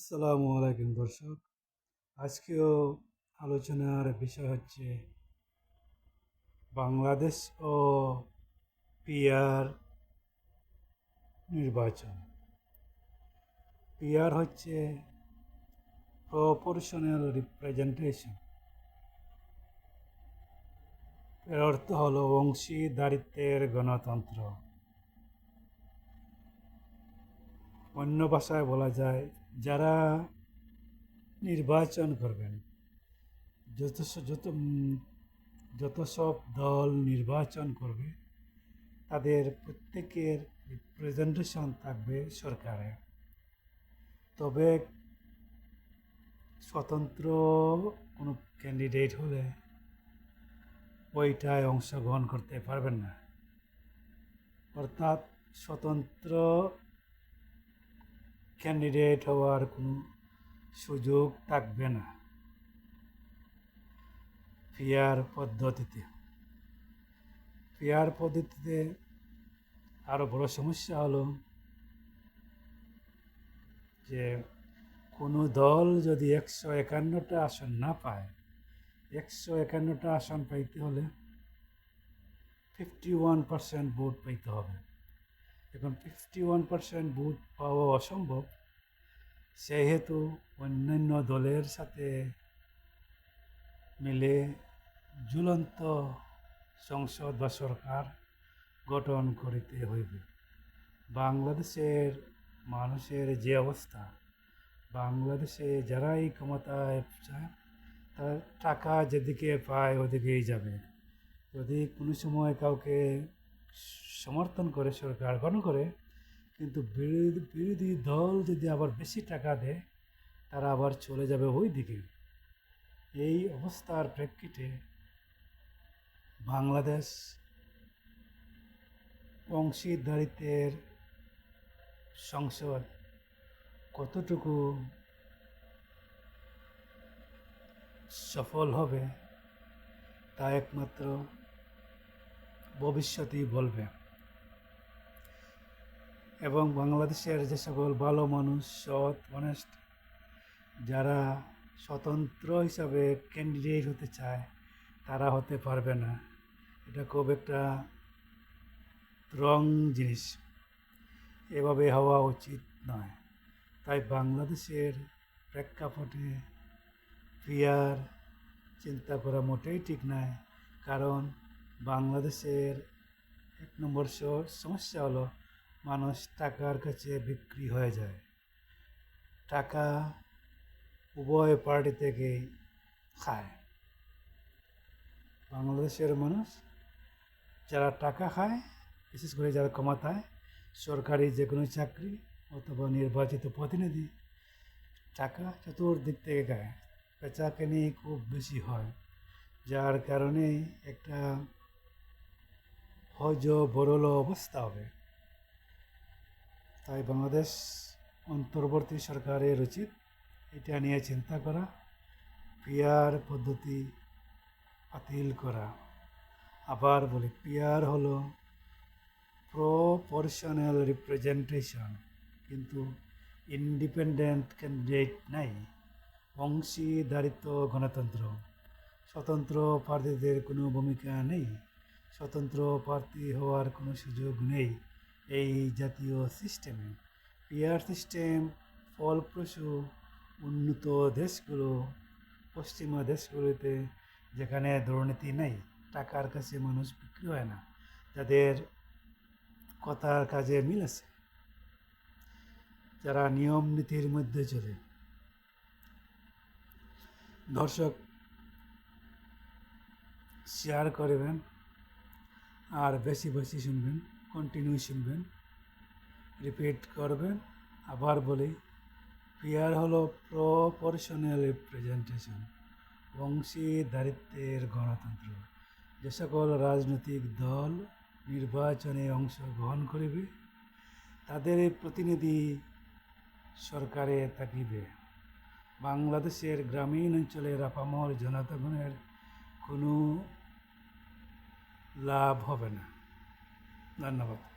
আসসালামু আলাইকুম দর্শক। আজকেও আলোচনার বিষয় হচ্ছে বাংলাদেশ ও পিয়ার নির্বাচন। পিয়ার হচ্ছে প্রপোর্শনাল রিপ্রেজেন্টেশন এর অর্থ হলো অংশীদারিত্বের গণতন্ত্র। অন্য ভাষায় বলা যায় যারা নির্বাচন করবেন, যত যত যত সব দল নির্বাচন করবে, তাদের প্রত্যেকের রিপ্রেজেন্টেশন থাকবে সরকারে। তবে স্বতন্ত্র কোনো ক্যান্ডিডেট হলে ওইটায় অংশগ্রহণ করতে পারবেন না। অর্থাৎ স্বতন্ত্র ক্যান্ডিডেট হওয়ার কোনো সুযোগ থাকবে না। পিয়ার পদ্ধতিতে। পিয়ার পদ্ধতিতে আরও বড় সমস্যা হলো যে কোনো দল যদি একশো একান্নটা আসন না পায়, একশো একান্নটা আসন পাইতে হলে ফিফটি ওয়ান পার্সেন্ট ভোট পাইতে হবে। এখন ফিফটি ওয়ান পার্সেন্ট ভোট পাওয়া অসম্ভব। সেহেতু অন্যান্য দলের সাথে মিলে ঝুলন্ত সংসদ বা সরকার গঠন করিতে হইবে। বাংলাদেশের মানুষের যে অবস্থা, বাংলাদেশে যারাই ক্ষমতায় চায় তারা টাকা যেদিকে পায় ওদিকেই যাবে। যদি কোনো সময় কাউকে সমর্থন করে, সরকার গঠন করে, কিন্তু বিরোধী দল যদি আবার বেশি টাকা দেয়, তারা আবার চলে যাবে ওই দিকে। এই অবস্থার প্রেক্ষিতে বাংলাদেশ অংশীদারিত্বের সংসদ কতটুকু সফল হবে, তা একমাত্র ভবিষ্যতেই বলবে। এবং বাংলাদেশের যে সকল ভালো মানুষ, সৎ অনেস্ট যারা স্বতন্ত্র হিসাবে ক্যান্ডিডেট হতে চায়, তারা হতে পারবে না। এটা খুব একটা রং জিনিস। এভাবে হওয়া উচিত নয়। তাই বাংলাদেশের প্রেক্ষাপটে পিয়ার চিন্তা করা মোটেই ঠিক নয়। কারণ বাংলাদেশের এক নম্বর সমস্যা হলো মানুষ টাকার কাছে বিক্রি হয়ে যায়। টাকা উভয় পার্টি থেকেই খায়। বাংলাদেশের মানুষ যারা টাকা খায়, বিশেষ করে যারা ক্ষমতায় সরকারি যে কোনো চাকরি অথবা নির্বাচিত প্রতিনিধি, টাকা চতুর্দিক থেকে খায়। বেচাকেনি খুব বেশি হয়, যার কারণেই একটা হজ বরল অবস্থা হবে। তাই বাংলাদেশ অন্তর্বর্তী সরকারের উচিত এটা নিয়ে চিন্তা করা, পিয়ার পদ্ধতি বাতিল করা। আবার বলি, পিয়ার হলো প্রপোর্শনাল রিপ্রেজেন্টেশন কিন্তু ইন্ডিপেন্ডেন্ট ক্যান্ডিডেট নাই অংশীদারিত্ব গণতন্ত্র। স্বতন্ত্র প্রার্থীদের কোনো ভূমিকা নেই। স্বতন্ত্র প্রার্থী হওয়ার কোনো সুযোগ নেই এই জাতীয় সিস্টেমে। পিয়ার সিস্টেম ফলপ্রসূ উন্নত দেশগুলো, পশ্চিমা দেশগুলোতে যেখানে দুর্নীতি নেই, টাকার কাছে মানুষ বিক্রি হয় না যাদের কথার কাজে মিল আছে। যারা নিয়ম নীতির মধ্যে চলে। দর্শক শেয়ার করবেন আর বেশি বেশি শুনবেন কন্টিনিউ শুনবেন রিপিট করবেন। আবার বলি পিয়ার হলো প্রপোর্শনাল রিপ্রেজেন্টেশন অংশীদারিত্বের গণতন্ত্র। যে সকল রাজনৈতিক দল নির্বাচনে অংশগ্রহণ করিবে, তাদের প্রতিনিধি সরকারে থাকিবে। বাংলাদেশের গ্রামীণ অঞ্চলের আপামর জনগণের কোনো লাভ হবে না। ধন্যবাদ।